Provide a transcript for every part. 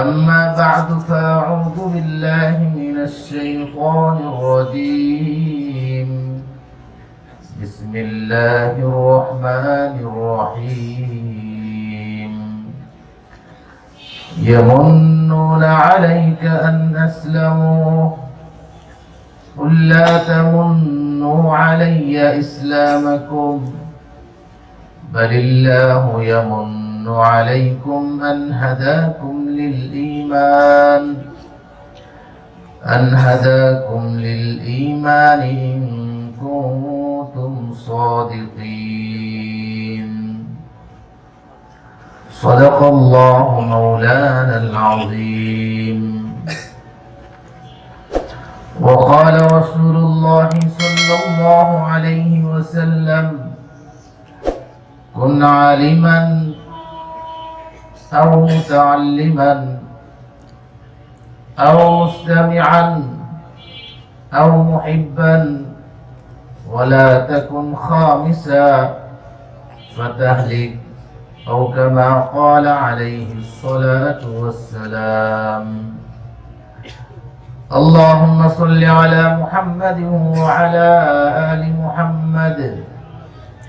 أما بعد فأعوذ بالله من الشيطان الرجيم. بسم الله الرحمن الرحيم. يمنون عليك أن أسلموا. قل لا تمنوا علي إسلامكم. بل الله يمن عليكم أن هداكم للإيمان أن هداكم للإيمان إن كنتم صادقين. صدق الله مولانا العظيم. وقال رسول الله صلى الله عليه وسلم كن عالما أو متعلما أو مستمعا أو محبا ولا تكن خامسا فتهلك أو كما قال عليه الصلاة والسلام. اللهم صل على محمد وعلى آل محمد.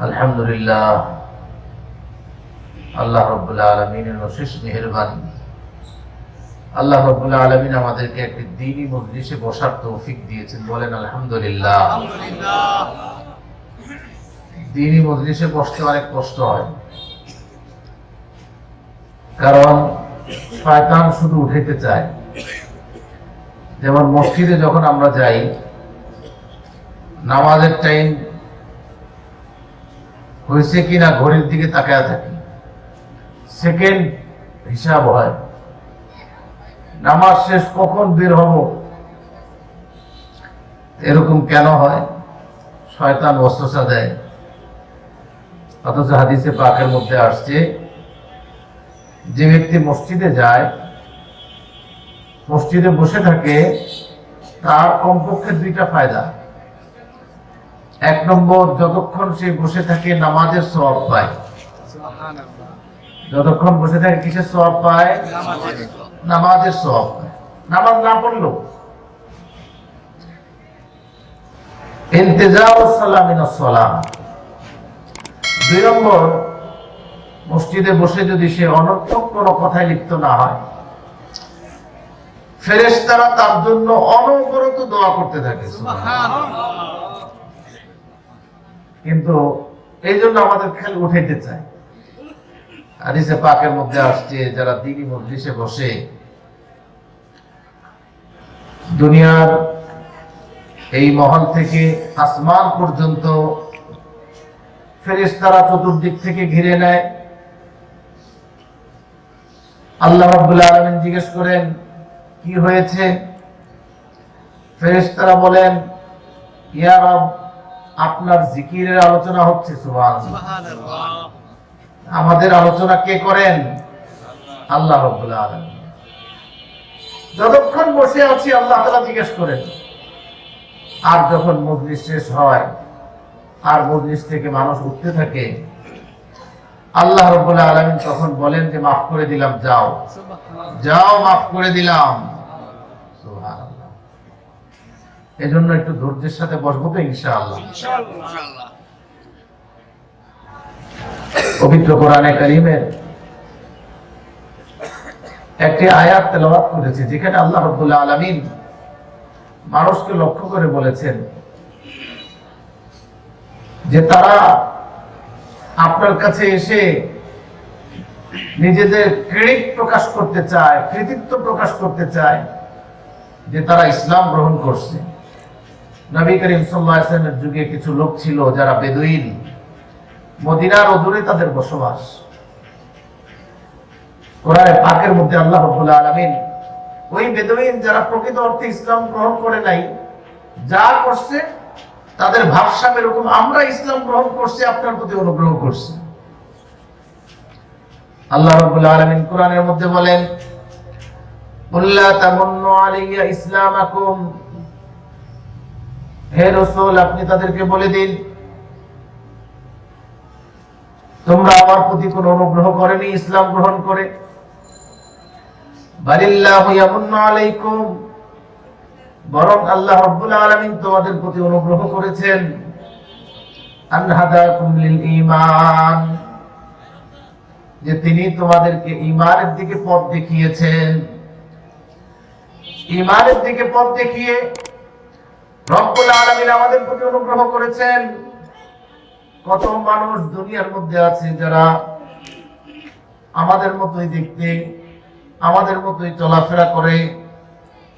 আলহামদুলিল্লাহ। আল্লাহ রব্বুল্লা আলমিনের অশেষ মেহরবান। আল্লাহ রব্বুল্লা আলমিন আমাদেরকে একটি দিনই মজলিসে বসার তৌফিক দিয়েছেন। বলেন আলহামদুলিল্লাহ। দিনই মজলিসে বসতে অনেক কষ্ট হয়। কারণ শয়তান শুধু উঠেতে চায়। যেমন মসজিদে যখন আমরা যাই নামাজের টাইম হয়েছে কিনা ঘড়ির দিকে তাকায় থাকি। সেকেন্ড হিসাব হয়, নামাজ শেষ কখন বের হব? এরকম কেন হয়? শয়তান অস্ত্রসা দেয়। অথচ হাদিসে পাকের মধ্যে আসছে, যে ব্যক্তি মসজিদে যায়, মসজিদে বসে থাকে, তার কমপক্ষে দুইটা ফায়দা। এক নম্বর, যতক্ষণ সে বসে থাকে, নামাজের সব পায়। যতক্ষণ বসে থাকে, কিসের সব পায়? নামাজের সব নামাজ না পড়ল মসজিদে বসে যদি সে অনর্থক কোনো কথায় লিপ্ত না হয়, ফেরেশতারা তার জন্য অনবরত দোয়া করতে থাকে কিন্তু এই জন্য আমাদের খেল উঠাইতে চায়। হাদিসে পাকের মধ্যে আসছে, যারা দিনী মজলিসে বসে, দুনিয়ার এই মহল থেকে আসমান পর্যন্ত ফেরেশতারা চতুর্দিক থেকে ঘিরে নেয়। আল্লাহ রাব্বুল আলামিন জিজ্ঞেস করেন, কি হয়েছে? ফেরেশতারা বলেন, ইয়া রব আপনার জিকিরের আলোচনা হচ্ছে সুবহানাল্লাহ। আমাদের আলোচনা কে করেন? আল্লাহ রাব্বুল আলামিন। যতক্ষণ বসে আছি আল্লাহ তাআলা জিজ্ঞেস করেন। আর যখন মজলিস শেষ হয় আর মজলিস থেকে মানুষ উঠতে থাকে আল্লাহ রব্বুল আলমিন তখন বলেন যে মাফ করে দিলাম যাও। যাও মাফ করে দিলাম সুবহানাল্লাহ। এজন্য একটু ধৈর্যের সাথে বসবো তো ইনশাআল্লাহ। পবিত্র কোরআনে কারিমের একটি আয়াত তেলাওয়াত করেছে যেখানে আল্লাহ রব্বুল আলমিন মানুষকে লক্ষ্য করে বলেছেন যে তারা আপনার কাছে এসে নিজেদের ক্রেডিট প্রকাশ করতে চায় কৃতিত্ব প্রকাশ করতে চায় যে তারা ইসলাম গ্রহণ করছে। নবী করিম সাল্লামের যুগে কিছু লোক ছিল যারা বেদুইন, মদিনার অদূরে তাদের বসবাস। কোরআনে পাকের মধ্যে আল্লাহ রাব্বুল আলামিন ওই বেদুইন যারা প্রকৃত অর্থে ইসলাম গ্রহণ করে নাই, যা করছে, তাদের ভাবসাব এরকম, আমরা ইসলাম গ্রহণ করছি, আপনার প্রতি অনুগ্রহ করছি। আল্লাহ রাব্বুল আলামিন কোরআনের মধ্যে বলেন, কুল্লা তামান্নু আলাইয়া ইসলামাকুম হে রাসূল, আপনি তাদেরকে বলে দিন। তোমরা আমার প্রতি কোনো অনুগ্রহ করেনি, ইসলাম গ্রহণ করে। বরং আল্লাহ আলামিন তোমাদের প্রতি অনুগ্রহ করেছেন। যে তিনি তোমাদেরকে ইমানের দিকে পথ দেখিয়েছেন। ঈমানের দিকে পথ দেখিয়ে রব্বুল আলামিন আমাদের প্রতি অনুগ্রহ করেছেন। কত মানুষ দুনিয়ার মধ্যে আছে যারা আমাদের মতোই দেখতে, আমাদের মতোই চলাফেরা করে,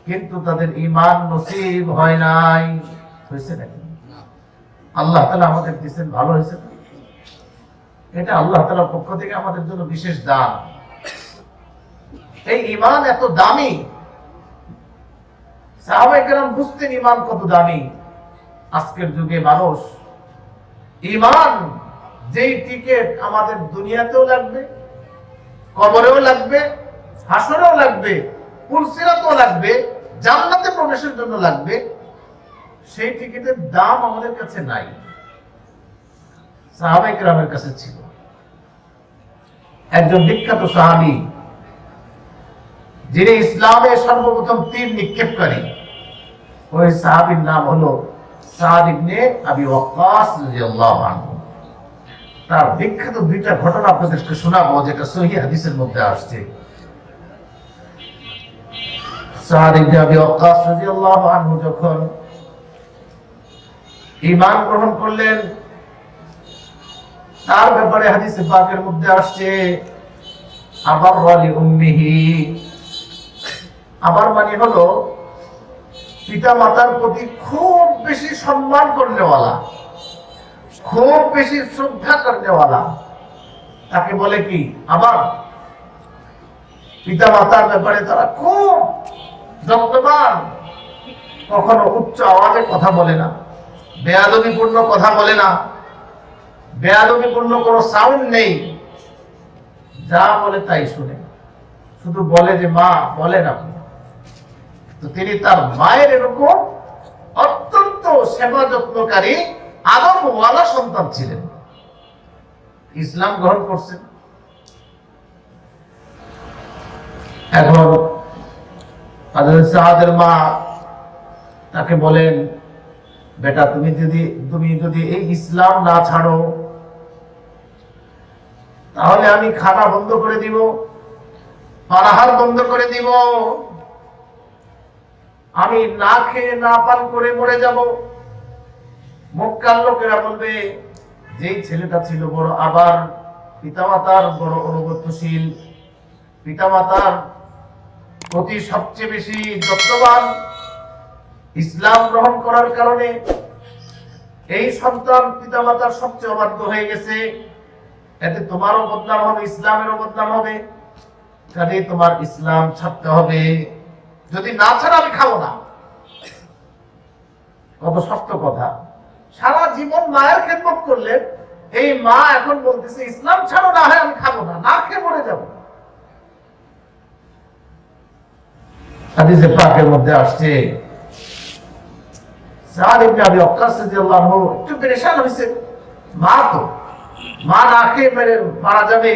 কিন্তু তাদের ইমান নসিব হয় নাই। হয়েছে নাকি? আল্লাহ তালা আমাদের দিচ্ছেন ভালো হয়েছে এটা আল্লাহ তালার পক্ষ থেকে আমাদের জন্য বিশেষ দান। এই ইমান এত দামি সাহাবাই কেরাম বুঝতেন ইমান কত দামি। আজকের যুগে মানুষ ইমান যেই টিকেট আমাদের দুনিয়াতেও লাগবে, কবরেও লাগবে, হাসরেও লাগবে পুলসিরাতেও লাগবে, জান্নাতে প্রবেশের জন্য লাগবে, সেই টিকিটের দাম আমাদের কাছে নাই। সাহাবাই কেরামের কাছে ছিল। একজন বিখ্যাত সাহাবি যিনি ইসলামে সর্বপ্রথম তীর নিক্ষেপকারী, ওই সাহাবীর নাম হলো সাদ ইবনে আবি ওয়াক্কাস রাদিয়াল্লাহু আনহু। তার বিখ্যাত দুইটা ঘটনা আপনাদেরকে শোনাবো, যেটা সহিহ হাদিসের মধ্যে আসছে। সাদ ইবনে আবি ওয়াক্কাস রাদিয়াল্লাহু আনহু যখন ঈমান গ্রহণ করলেন, তার ব্যাপারে হাদিসে পাকের মধ্যে আসছে আবার ওয়ালি উম্মিহি আবার মানে হলো পিতা মাতার প্রতি খুব বেশি সম্মান করনেওয়ালা, খুব বেশি শ্রদ্ধা করনেওয়ালা। তাকে বলে কি আবার পিতা মাতার ব্যাপারে তারা খুব যত্নবান। কখনো উচ্চ আওয়াজে কথা বলে না, বেয়াদবিপূর্ণ কথা বলে না, বেয়াদবিপূর্ণ কোনো সাউন্ড নেই। যা বলে তাই শুনে। শুধু বলে যে, মা বলেন আপনি তো তিনি তার মায়ের এরকম অত্যন্ত সেবা যত্নকারী আদবওয়ালা সন্তান ছিলেন। ইসলাম গ্রহণ করছেন। এখন সাহাদের মা তাকে বলেন, বেটা, তুমি যদি তুমি যদি এই ইসলাম না ছাড়ো, তাহলে আমি খানা বন্ধ করে দিব, পানাহার বন্ধ করে দিব আমি না খেয়ে না পান করে মরে যাব। মক্কার লোকেরা বলবে, যেই ছেলেটা ছিল বড় আবার পিতামাতার বড় অনুগত্যশীল। পিতামাতার প্রতি সবচেয়ে বেশি যত্নবান। ইসলাম গ্রহণ করার কারণে এই সন্তান পিতামাতার সবচেয়ে অবাধ্য হয়ে গেছে। এতে তোমারও বদনাম হবে, ইসলামেরও বদনাম হবে। কাজে তোমার ইসলাম ছাড়তে হবে। যদি না ছাড়া আমি খাব না। কত শক্ত কথা। সারা জীবন মায়ের খেদমত করলেন এই মা এখন বলতেছে, ইসলাম ছাড়ো, না হয় আমি খাব না না খেয়ে মরে যাব। হাদিসে পাকের মধ্যে আসছে, সাদ ইবনে আবি ওয়াক্কাস রাদিয়াল্লাহু একটু পেরেশান হয়েছে। মা তো, মা না খেয়ে মেরে মারা যাবে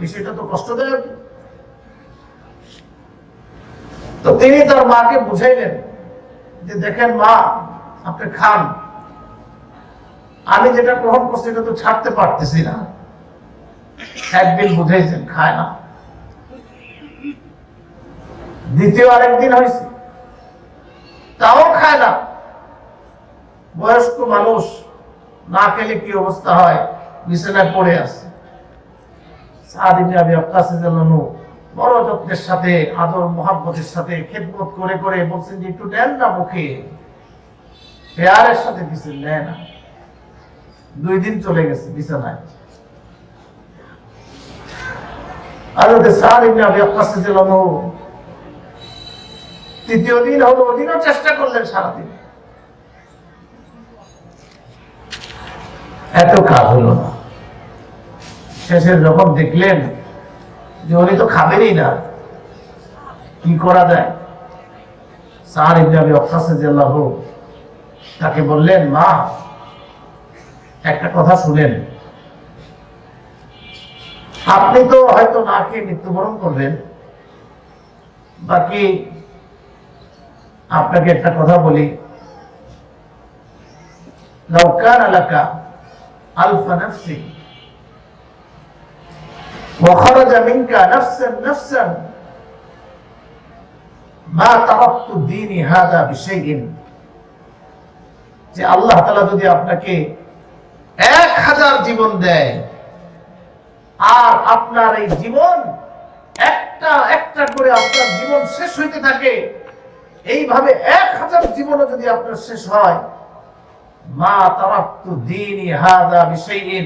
বিষয়টা তো কষ্টদায়ক। তো তিনি তার মাকে বুঝাইলেন যে দেখেন মা, আপনি খান। আমি যেটা গ্রহণ করছি এটা তো ছাড়তে পারতেছি না। একদিন বুঝাইছেন, খায় না। দ্বিতীয় আরেকদিন হয়েছে তাও খায় না। বয়স্ক মানুষ না খেলে কি অবস্থা হয়? বিছানায় পড়ে আছে। সাদিনে আবি রাদিয়াল্লাহু বড় যত্নের সাথে, আদর, মোহাব্বতের সাথে খেদমত করে করে বলছেন যে, একটু নেন না মুখে। পেয়ারের সাথে দিচ্ছেন নেয় না। দুই দিন চলে গেছে বিছানায়। তৃতীয় দিন হলো, ওদিনও চেষ্টা করলেন সারাদিন। এত কাজ হলো না। শেষে যখন দেখলেন যে তো খাবেনই না। কি করা যায়? সার ইবনে রাদিয়াল্লাহু তাকে বললেন, মা, একটা কথা শুনেন। আপনি তো হয়তো না খেয়ে মৃত্যুবরণ করবেন। বাকি আপনাকে একটা কথা বলি। লৌকান এলাকা আলফা নফসি وخرج منك نفسا نفسا ما تركت ديني هذا بشيء যে আল্লাহ তাআলা যদি আপনাকে এক হাজার জীবন দেয় আর আপনার এই জীবন একটা একটা করে আপনার জীবন শেষ হইতে থাকে এইভাবে এক হাজার জীবনও যদি আপনার শেষ হয় মা তারাক্তু দীনি হাদা বিশাইইন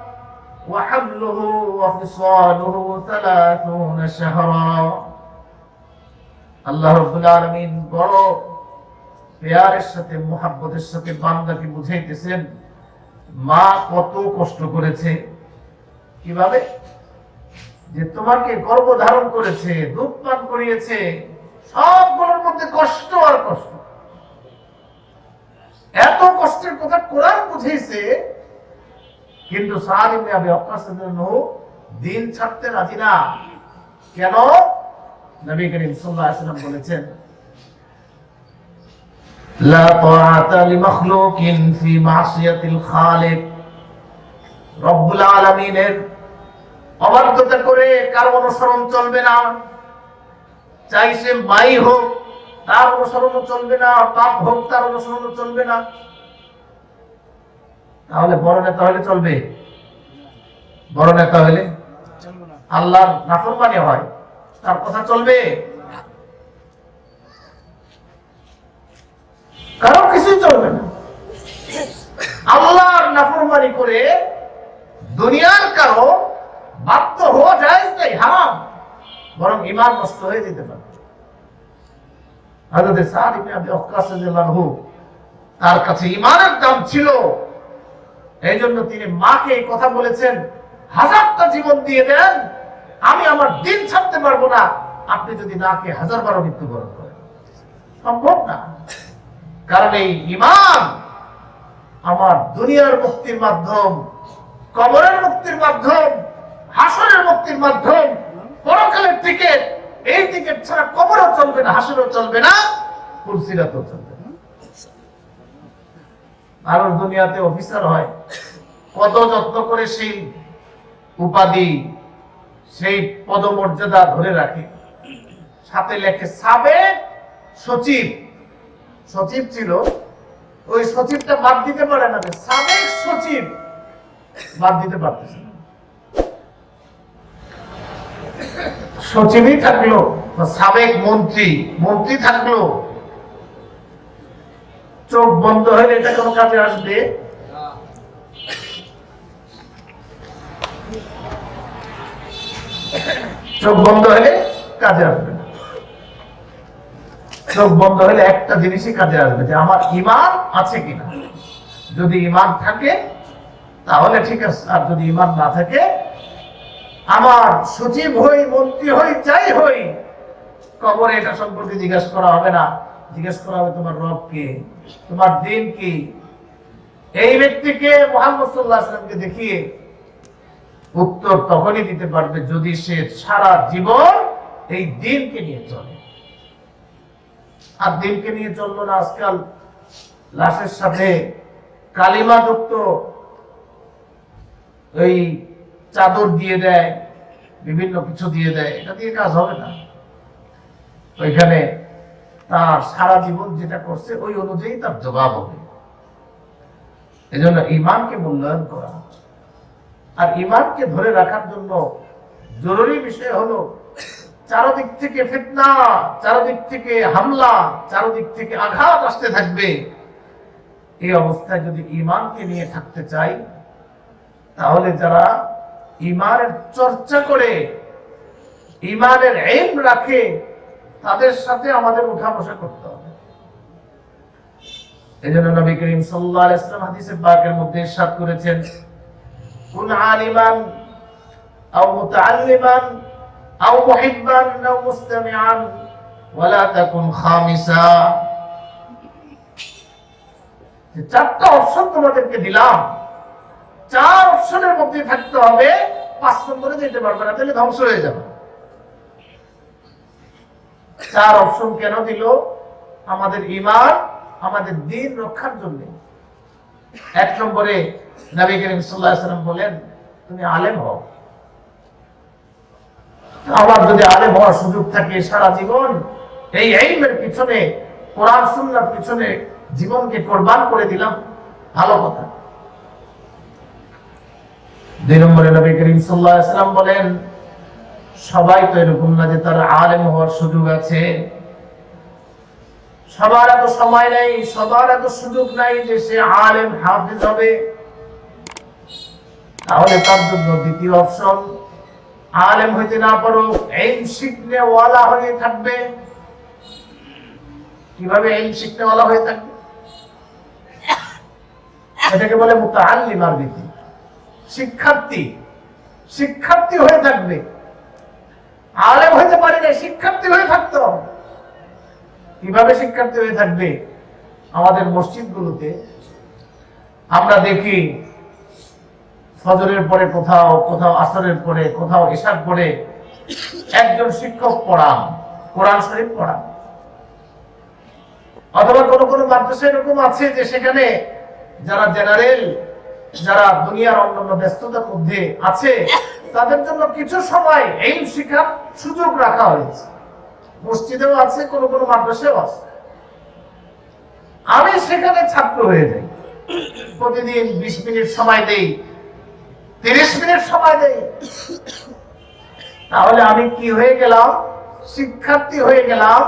وحمله وفصاله ثلاثون شهرا আল্লাহ রব্বুল আলামিন বড় পেয়ারের সাথে মোহাব্বতের সাথে বান্দাকে বুঝাইতেছেন মা কত কষ্ট করেছে কিভাবে যে তোমাকে গর্ভ ধারণ করেছে দুধ পান করিয়েছে সবগুলোর মধ্যে কষ্ট আর কষ্ট এত কষ্টের কথা কোরআন বুঝেছে কিন্তু দিন ছাড়তে রাজি না। কেন? নবী করিম সাল্লাল্লাহু আলাইহি বলেছেন, লা তাআতা লিমাখলুকিন ফি মাসিয়াতিল খালিক। রব্বুল আলামিনের অবাধ্যতা করে কারও অনুসরণ চলবে না। চাই সে মাই হোক, তার অনুসরণ চলবে না পাপ হোক, তার অনুসরণ চলবে না। তাহলে বড় নেতা হলে চলবে? বড় নেতা হলে? আল্লাহর নাফরমানি হয়। তার কথা চলবে? কারও কিছুই চলবে না। আল্লাহর নাফরমানি করে দুনিয়ার কারও বাধ্য হওয়া যায় তাই হারাম। বরং ইমান নষ্ট হয়ে যেতে পারে। তার কাছে ইমানের দাম ছিল এই জন্য তিনি মাকে এই কথা বলেছেন, হাজারটা জীবন দিয়ে দেন, আমি আমার দিন ছাড়তে পারব না। আপনি যদি না খেয়ে হাজার বারো মৃত্যুবরণ করেন, সম্ভব না। কারণ এই ইমান আমার দুনিয়ার মুক্তির মাধ্যম, কবরের মুক্তির মাধ্যম হাসনের মুক্তির মাধ্যম, পরকালের টিকিট এই টিকিট ছাড়া কবরও চলবে না, হাসরেও চলবে না কুলসিরাতেও চলবে মানুষ দুনিয়াতে অফিসার হয়। কত যত্ন করে সেই উপাধি সেই পদমর্যাদা ধরে রাখে। সাথে লেখে, সাবেক সচিব। সচিব ছিল। ওই সচিবটা বাদ দিতে পারে না সাবেক সচিব। বাদ দিতে পারতেছে না। সচিবই থাকল সাবেক মন্ত্রী। মন্ত্রী থাকল। চোখ বন্ধ হলে এটা কোনো কাজে আসবে? চোখ বন্ধ হলে কাজে আসবে চোখ বন্ধ হলে একটা জিনিসই কাজে আসবে যে আমার ইমান আছে কিনা। যদি ইমান থাকে, তাহলে ঠিক আছে। আর যদি ইমান না থাকে, আমার সচিব হই, মন্ত্রী হই, যাই হই, কবরে এটা সম্পর্কে জিজ্ঞেস করা হবে না। জিজ্ঞেস করা হবে তোমার রব কে তোমার দিন কি এই ব্যক্তিকে মোহাম্মদ সাল্লাহ আসলামকে দেখিয়ে উত্তর তখনই দিতে পারবে যদি সে সারা জীবন এই দিনকে নিয়ে চলে। আর দিনকে নিয়ে চলল না আজকাল লাশের সাথে কালিমা যুক্ত ওই চাদর দিয়ে দেয়, বিভিন্ন কিছু দিয়ে দেয়, এটা দিয়ে কাজ হবে না। ওইখানে তার সারা জীবন যেটা করছে, ওই অনুযায়ী তার জবাব হবে। এজন্য ইমানকে মূল্যায়ন করা। আর ইমানকে ধরে রাখার জন্য জরুরি বিষয় হলো, চারদিক থেকে ফিতনা, চারদিক থেকে হামলা, চারদিক থেকে আঘাত আসতে থাকবে। এই অবস্থায় যদি ইমানকে নিয়ে থাকতে চাই, তাহলে যারা ইমানের চর্চা করে ইমানের এম রাখে তাদের সাথে আমাদের উঠা বসা করতে হবে। এই জন্য নবী করিম ইসলাম হাদিসে পাকের মধ্যে করেছেন, কুন আলিমান আও মুতাআল্লিমান আও মুহিব্বান আও মুস্তামিআন ওয়ালা তাকুন খামিসা। চারটা অপশন তোমাদেরকে দিলাম, চার অপশনের মধ্যে থাকতে হবে, পাঁচ নম্বরে যেতে পারবে না, তাহলে ধ্বংস হয়ে যাবে। চার অপশন কেন দিল? আমাদের ইমান আমাদের দিন রক্ষার জন্য। এক নম্বরে নবী করিম সাল্লাম বলেন, তুমি আলেম হও। আমার যদি আলেম হওয়ার সুযোগ থাকে সারা জীবন, এই এইমের পিছনে, কোরআন, সুন্নার পিছনে জীবনকে কোরবান করে দিলাম। ভালো কথা। দুই নম্বরে নবী করিম সাল্লাম বলেন সবাই তো এরকম না যে তার আলেম হওয়ার সুযোগ আছে। সবার এত সময় নেই, সবার এত সুযোগ নাই যে সে আলেম, হাফিজ হবে। তাহলে তার জন্য দ্বিতীয় অপশন, আলেম হইতে না পারো এম শিখনে ওয়ালা হয়ে থাকবে। কীভাবে এম শিখনে ওয়ালা হয়ে থাকবে? এটাকে বলে মুক্ত মুতাআল্লিমার রীতি শিক্ষার্থী শিক্ষার্থী হয়ে থাকবে। আলেম হইতে পারি না শিক্ষার্থী হয়ে থাকতো কীভাবে শিক্ষার্থী হয়ে থাকবে? আমাদের মসজিদগুলোতে। আমরা দেখি ফজরের পরে কোথাও কোথাও আসরের পরে, কোথাও এশার পরে একজন শিক্ষক পড়ান কোরআন শরীফ পড়ান অথবা কোনো কোনো মাদ্রাসা এরকম আছে যে সেখানে যারা জেনারেল, যারা দুনিয়ার অন্যান্য ব্যস্ততার মধ্যে আছে তাদের জন্য কিছু সময় এই শিক্ষার সুযোগ রাখা হয়েছে। মসজিদেও আছে কোনো কোনো মাদ্রাসাও আছে। আমি সেখানে ছাত্র হয়ে যাই। প্রতিদিন বিশ মিনিট সময় দেই তিরিশ মিনিট সময় দেই। তাহলে আমি কি হয়ে গেলাম? শিক্ষার্থী হয়ে গেলাম।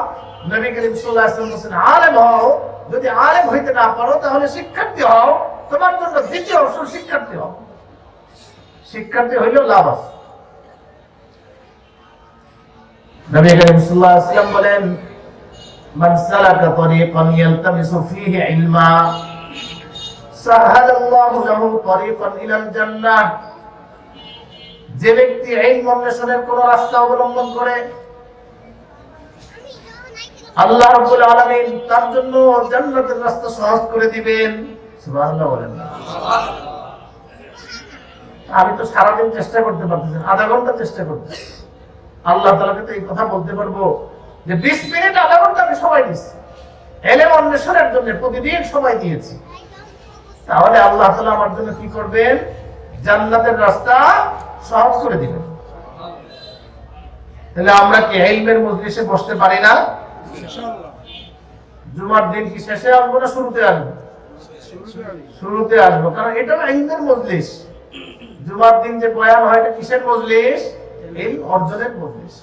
নবী করিম বলেছেন, আলেম হও যদি আলেম হইতে না পারো তাহলে শিক্ষার্থী হও তোমার জন্য দ্বিতীয় অবসর শিক্ষার্থী হও। শিক্ষার্থী হইলেও লাভ আছে। নবী করিম সাল্লাল্লাহু আলাইহি ওয়াসাল্লাম বলেন, মান সালাকা তরিকান ইয়ালতামিসু ফীহি ইলমা সাহালাল্লাহু লাহু তরিকান ইলাল জান্নাহ। যে ব্যক্তি ইলম অন্বেষণের কোন রাস্তা অবলম্বন করে, আল্লাহ রাব্বুল আলামিন তার জন্য জান্নাতের রাস্তা সহজ করে দিবেন। সুবহানাল্লাহ বলেন। না আমি তো সারাদিন চেষ্টা করতে পারতেছি আধা ঘণ্টা চেষ্টা করতেছি। আল্লাহ তালাকে তো এই কথা বলতে পারব যে বিশ মিনিট আধা ঘণ্টা আমি সময় দিচ্ছি এলে অন্বেষণের জন্য প্রতিদিন সময় দিয়েছি। তাহলে আল্লাহ তালা আমার জন্য কি করবেন? জান্নাতের রাস্তা সহজ করে দিবেন। তাহলে আমরা কি হেলমের মজলিসে বসতে পারি না? জুমার দিন কি শেষে আসব না শুরুতে আসব? শুরুতে আসব কারণ এটা ইলমের মজলিস। জুমার দিন যে বয়ান হয়, এটা কিসের মজলিস? এই অর্জনের মজলিস।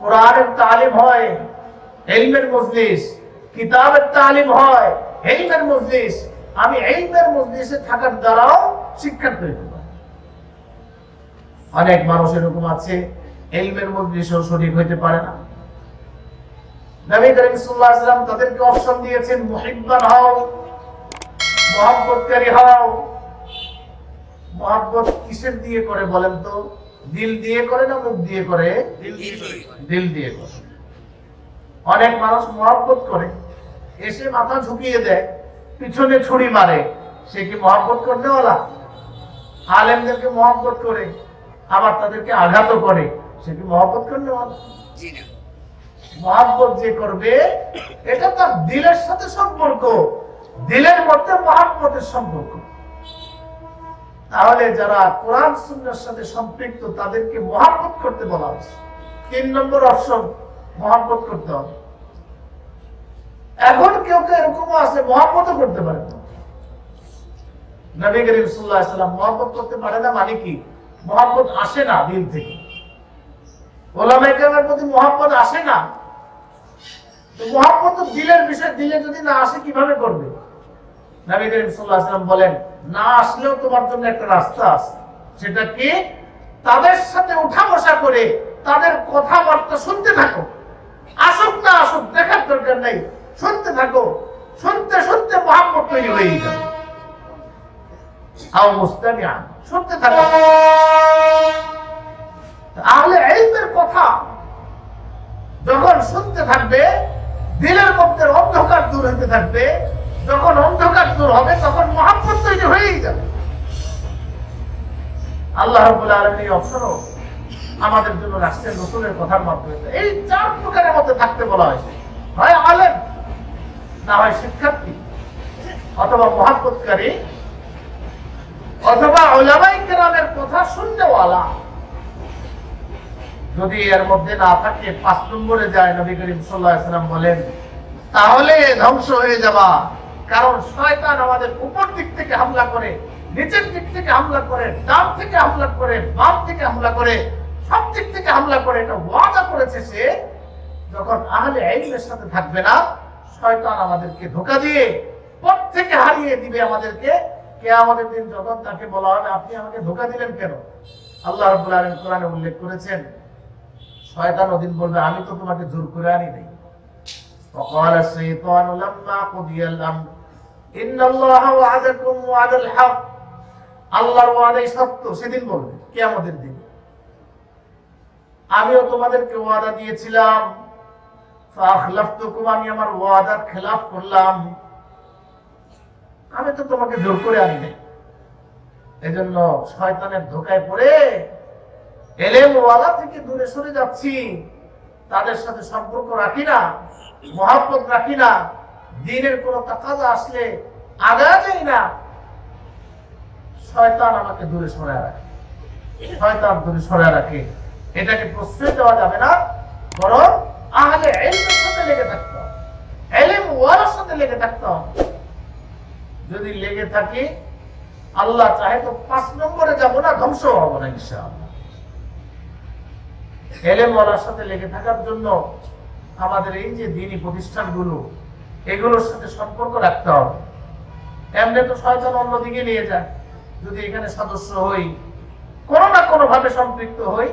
কোরআনের তালিম হয় এলমের মজলিস। কিতাবের তালিম হয় এলমের মজলিস। আমি এলমের মজলিসে থাকার দ্বারাও শিক্ষার্থী হইতে পারি অনেক মানুষ এরকম আছে এলমের মজলিসেও শরীর হইতে পারে না। নবী করিম সাল্লাল্লাহু আলাইহি তাদেরকে অপশন দিয়েছেন, মুহিব্বান হও, মহব্বতকারী হও। মহব্বত কিসের দিয়ে করে বলেন তো? দিল দিয়ে করে না মুখ দিয়ে করে? দিল দিয়ে করে। অনেক মানুষ মহব্বত করে। এসে মাথা ঝুঁকিয়ে দেয় পিছনে ছুরি মারে। সে কি মহব্বত করতে ওলা আলেমদেরকে মহব্বত করে আবার তাদেরকে আঘাতও করে। সে কি মহব্বত করতে ওলা মহাব্বত যে করবে এটা তার দিলের সাথে সম্পর্ক। দিলের মধ্যে মহাব্বতের সম্পর্ক। তাহলে যারা কোরআন সুন্নার সাথে সম্পৃক্ত, তাদেরকে মহাব্বত করতে বলা হয়েছে তিন নম্বর অপশন, মহাব্বত করতে হবে। এখন কেউ কেউ এরকমও আছে, মহাব্বতও করতে পারে না। নবী করিম আলাইহি সাল্লাম মহাব্বত করতে পারে না মানে কি? মহাব্বত আসে না দিল থেকে। ওলামা ইকরামের প্রতি মহাব্বত আসে না। মহাব্বত দিলের বিষয়, দিলে যদি না আসে কীভাবে করবে? নবী করিম সাল্লাম বলেন, না আসলেও তোমার জন্য একটা রাস্তা আছে। সেটা কি? তাদের সাথে উঠা বসা করে তাদের কথাবার্তা শুনতে থাকো। আসুক না আসুক, দেখার দরকার নেই। শুনতে থাকো। শুনতে শুনতে তৈরি হয়ে যাবে। আও মুস্তামিআ, শুনতে থাকো। ইলমের কথা যখন শুনতে থাকবে, দিলের মধ্যে অন্ধকার দূর হতে থাকবে যখন অন্ধকার দূর হবে, তখন মহাব্বত তৈরি হয়েই যাবে। আল্লাহ এই অপশনও আমাদের জন্য রাষ্ট্রের রসুলের কথার মাধ্যমে এই চার প্রকারের মধ্যে থাকতে বলা হয়েছে। হয় আলেম, না হয় শিক্ষার্থী, অথবা মহাব্বতকারী, অথবা ওলামাই কেরামের কথা শুনতেওয়ালা যদি এর মধ্যে না থাকে, পাঁচ নম্বরে যায় নবী করিম সাল্লাম বলেন, তাহলে ধ্বংস হয়ে যাবা। কারণ শয়তান আমাদের উপর দিক থেকে হামলা করে নিচের দিক থেকে হামলা করে ডান থেকে হামলা করে বাম থেকে হামলা করে সব দিক থেকে হামলা করে এটা ওয়াদা করেছে সে যখন আহলে আইনের সাথে থাকবে না শয়তান আমাদেরকে ধোকা দিয়ে পথ থেকে হারিয়ে দিবে আমাদেরকে কে আমাদের দিন যখন তাকে বলা হবে আপনি আমাকে ধোকা দিলেন কেন আল্লাহ রাব্বুল আলামিন কোরআনে উল্লেখ করেছেন শয়তান ওদিন বলবে আমি তো তোমাকে জোর করে আনি নাই وقال الشيطان لما قضي الامر আল্লাহর ওয়াদাই সত্য, সেদিন বলবে, কিয়ামতের দিন। আমিও তোমাদেরকে ওয়াদা দিয়েছিলাম। আমি আমার ওয়াদার খেলাফ করলাম। আমি তো তোমাকে জোর করে আনি নাই। এজন্য শয়তানের ধোকায় পড়ে এলেম ওয়ালা থেকে দূরে সরে যাচ্ছি। তাদের সাথে সম্পর্ক রাখি না, মহাব্বত রাখি না। দিনের কোনো তাকাজা আসলে আগা যাই না শয়তান আমাকে দূরে সরে রাখে। শয়তান দূরে সরে রাখে। এটাকে প্রশ্রয় দেওয়া যাবে না, বরং আহলে সাথে লেগে এলেম ওয়ালার সাথে লেগে যদি লেগে থাকি, আল্লাহ চাহে তো পাঁচ নম্বরে যাব না ধ্বংস হব না, ইনশাআল্লাহ। এলেমওয়ালার সাথে লেগে থাকার জন্য আমাদের এই যে দিনী প্রতিষ্ঠানগুলো, এগুলোর সাথে সম্পর্ক রাখতে হবে। এমনি তো শয়তান অন্যদিকে নিয়ে যায়। যদি এখানে সদস্য হই কোনো না কোনো ভাবে সম্পৃক্ত হই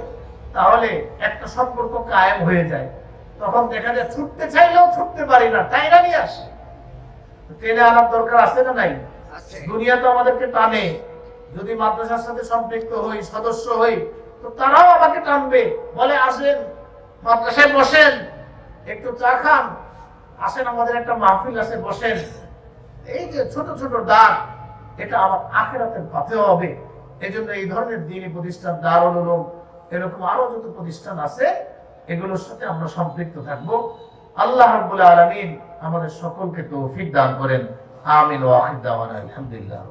তাহলে একটা সম্পর্ক কায়েম হয়ে যায়। তখন দেখা যায় ছুটতে চাইলেও ছুটতে পারি না টাইনা নিয়ে আসে। টেনে আনার দরকার আছে না নাই? দুনিয়া তো আমাদেরকে টানে। যদি মাদ্রাসার সাথে সম্পৃক্ত হই সদস্য হই তো তারাও আমাকে টানবে। বলে আসেন মাদ্রাসায় বসেন একটু চা খান। আসেন আমাদের একটা মাহফিল আছে বসেন। এই যে ছোট ছোট ডাক এটা আমার আখেরাতের পাতে হবে। এই জন্য এই ধরনের দিনী প্রতিষ্ঠান দারুল উলুম এরকম আরও যত প্রতিষ্ঠান আছে, এগুলোর সাথে আমরা সম্পৃক্ত থাকব। আল্লাহ রাব্বুল আলামিন আমাদের সকলকে তৌফিক দান করেন। আমিন ওয়াহিদ আলহামদুলিল্লাহ।